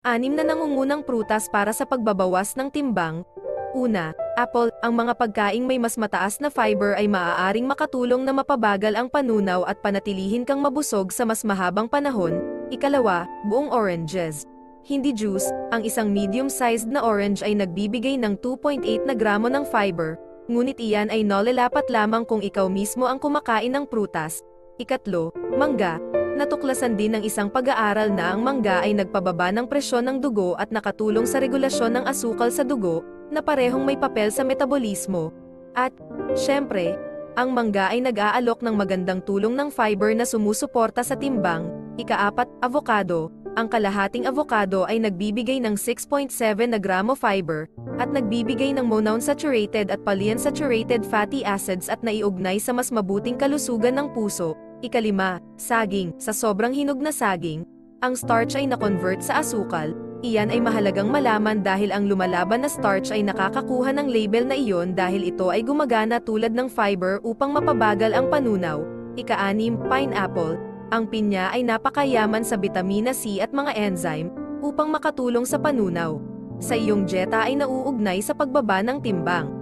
Anim na nangungunang prutas para sa pagbabawas ng timbang. Una, apple, ang mga pagkaing may mas mataas na fiber ay maaaring makatulong na mapabagal ang panunaw at panatilihin kang mabusog sa mas mahabang panahon. Ikalawa, buong oranges. Hindi juice, ang isang medium-sized na orange ay nagbibigay ng 2.8 na gramo ng fiber, ngunit iyan ay nolalapat lamang kung ikaw mismo ang kumakain ng prutas. Ikatlo, mangga. Natuklasan din ng isang pag-aaral na ang mangga ay nagpababa ng presyon ng dugo at nakatulong sa regulasyon ng asukal sa dugo, na parehong may papel sa metabolismo. At, syempre, ang mangga ay nag-aalok ng magandang tulong ng fiber na sumusuporta sa timbang. Ikaapat, avocado. Ang kalahating avocado ay nagbibigay ng 6.7 na gramo fiber, at nagbibigay ng monounsaturated at polyunsaturated fatty acids at naiugnay sa mas mabuting kalusugan ng puso. Ikalima, saging. Sa sobrang hinog na saging, ang starch ay na-convert sa asukal. Iyan ay mahalagang malaman dahil ang lumalaban na starch ay nakakakuha ng label na iyon dahil ito ay gumagana tulad ng fiber upang mapabagal ang panunaw. Ika-anim, pineapple. Ang pinya ay napakayaman sa bitamina C at mga enzyme upang makatulong sa panunaw. Sa iyong dieta ay nauugnay sa pagbaba ng timbang.